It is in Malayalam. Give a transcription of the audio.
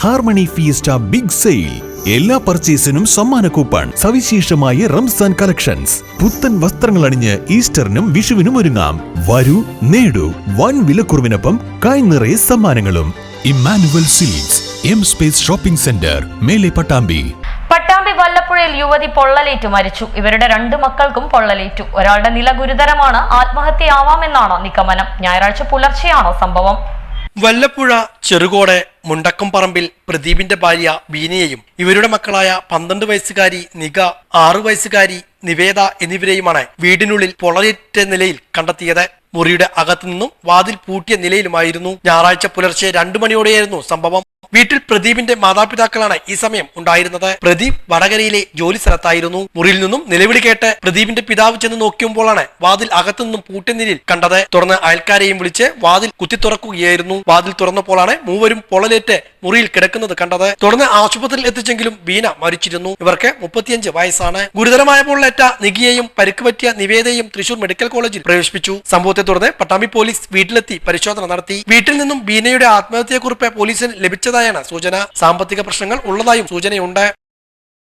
Harmony fiesta big sale. എല്ലാ പർച്ചേസിനും സമ്മാന കൂപ്പൺ സവിശേഷമായ റംസാൻ കളക്ഷൻസ്. പുത്തൻ വസ്ത്രങ്ങൾ അണിഞ്ഞ് ഈസ്റ്ററിനും വിഷുവിനും ഒരുങ്ങാം. വരൂ നേടൂ വൻ വിലക്കുറവിനൊപ്പം കായ് നിറയെ സമ്മാനങ്ങളും. Emmanuel silks M space shopping centre മേലെ പട്ടാമ്പി. പട്ടാമ്പി വല്ലപ്പുഴയിൽ യുവതി പൊള്ളലേറ്റു മരിച്ചു. ഇവരുടെ രണ്ട് മക്കൾക്കും പൊള്ളലേറ്റു. ഒരാളുടെ നില ഗുരുതരമാണ്. ആത്മഹത്യയാവാമെന്നാണ് നിഗമനം. ഞായറാഴ്ച പുലർച്ചെയാണോ സംഭവം. വല്ലപ്പുഴ ചെറുകോട് മുണ്ടക്കം പറമ്പിൽ പ്രദീപിന്റെ ഭാര്യ ബീനയെയും ഇവരുടെ മക്കളായ പന്ത്രണ്ട് വയസ്സുകാരി നിഗ ആറു വയസ്സുകാരി നിവേദ എന്നിവരെയുമാണ് വീടിനുള്ളിൽ പൊളയേറ്റ നിലയിൽ കണ്ടെത്തിയത്. മുറിയുടെ അകത്തു നിന്നും വാതിൽ പൂട്ടിയ നിലയിലുമായിരുന്നു ഞായറാഴ്ച പുലർച്ചെ രണ്ടു മണിയോടെയായിരുന്നു സംഭവം. വീട്ടിൽ പ്രദീപിന്റെ മാതാപിതാക്കളാണ് ഈ സമയം ഉണ്ടായിരുന്നത്. പ്രദീപ് വടകരയിലെ ജോലി സ്ഥലത്തായിരുന്നു. മുറിയിൽ നിന്നും നിലവിളി കേട്ട് പ്രദീപിന്റെ പിതാവ് ചെന്ന് നോക്കിയുമ്പോഴാണ് വാതിൽ അകത്തു നിന്നും പൂട്ടിയ കണ്ടത്. തുടർന്ന് അയൽക്കാരെയും വിളിച്ച് വാതിൽ കുത്തി തുറക്കുകയായിരുന്നു വാതിൽ തുറന്നപ്പോഴാണ് മൂവരും പൊളലേറ്റ് മുറിയിൽ കിടക്കുന്നത് കണ്ടത്. തുടർന്ന് ആശുപത്രിയിൽ എത്തിച്ചെങ്കിലും ബീന മരിച്ചിരുന്നു. ഇവർക്ക് മുപ്പത്തിയഞ്ച് വയസ്സാണ്. ഗുരുതരമായ പൊള്ളേറ്റ നികിയെയും പരുക്ക് പറ്റിയ നിവേദയും തൃശൂർ മെഡിക്കൽ കോളേജിൽ പ്രവേശിപ്പിച്ചു. സംഭവത്തെ തുടർന്ന് പട്ടാമ്പി പോലീസ് വീട്ടിലെത്തി പരിശോധന നടത്തി. വീട്ടിൽ നിന്നും ബീനയുടെ ആത്മഹത്യയെക്കുറിപ്പ് പോലീസിന് ലഭിച്ചതായാണ് സൂചന. സാമ്പത്തിക പ്രശ്നങ്ങൾ ഉള്ളതായും സൂചനയുണ്ട്.